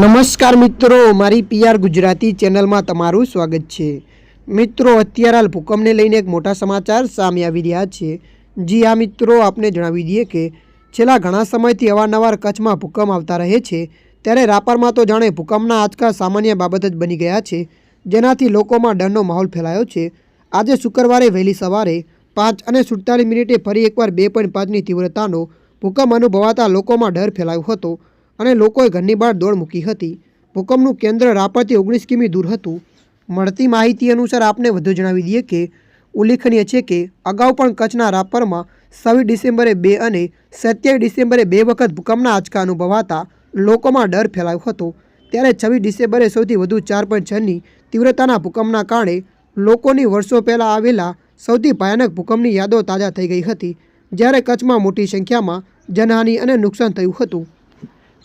નમસ્કાર મિત્રો, મારી પીઆર ગુજરાતી ચેનલમાં તમારું સ્વાગત છે. મિત્રો, અત્યારે હાલ ભૂકંપને લઈને એક મોટા સમાચાર સામે આવી રહ્યા છે. જી આ મિત્રો, આપને જણાવી દઈએ કે છેલ્લા ઘણા સમયથી અવારનવાર કચ્છમાં ભૂકંપ આવતા રહે છે. ત્યારે રાપરમાં તો જાણે ભૂકંપના આજકાલ સામાન્ય બાબત જ બની ગયા છે. જેનાથી લોકોમાં ડરનો માહોલ ફેલાયો છે. આજે શુક્રવારે વહેલી સવારે પાંચ અને સુડતાલીસ મિનિટે ફરી એકવાર બે પોઈન્ટ પાંચની તીવ્રતાનો ભૂકંપ અનુભવાતા લોકોમાં ડર ફેલાયો હતો. અને લોકોએ ઘરની બહાર દોડ મૂકી હતી. ભૂકંપનું કેન્દ્ર રાપરથી ઓગણીસ કિમી દૂર હતું. મળતી માહિતી અનુસાર આપને વધુ જણાવી દઈએ કે, ઉલ્લેખનીય છે કે, અગાઉ પણ કચ્છના રાપરમાં છવ્વીસ ડિસેમ્બરે બે અને સત્યાવીસ ડિસેમ્બરે બે વખત ભૂકંપના આંચકા અનુભવાતા લોકોમાં ડર ફેલાયો હતો. ત્યારે છવ્વીસ ડિસેમ્બરે સૌથી વધુ ચાર પોઈન્ટ છની તીવ્રતાના ભૂકંપના કારણે લોકોની વર્ષો પહેલાં આવેલા સૌથી ભયાનક ભૂકંપની યાદો તાજા થઈ ગઈ હતી, જ્યારે કચ્છમાં મોટી સંખ્યામાં જનહાનિ અને નુકસાન થયું હતું.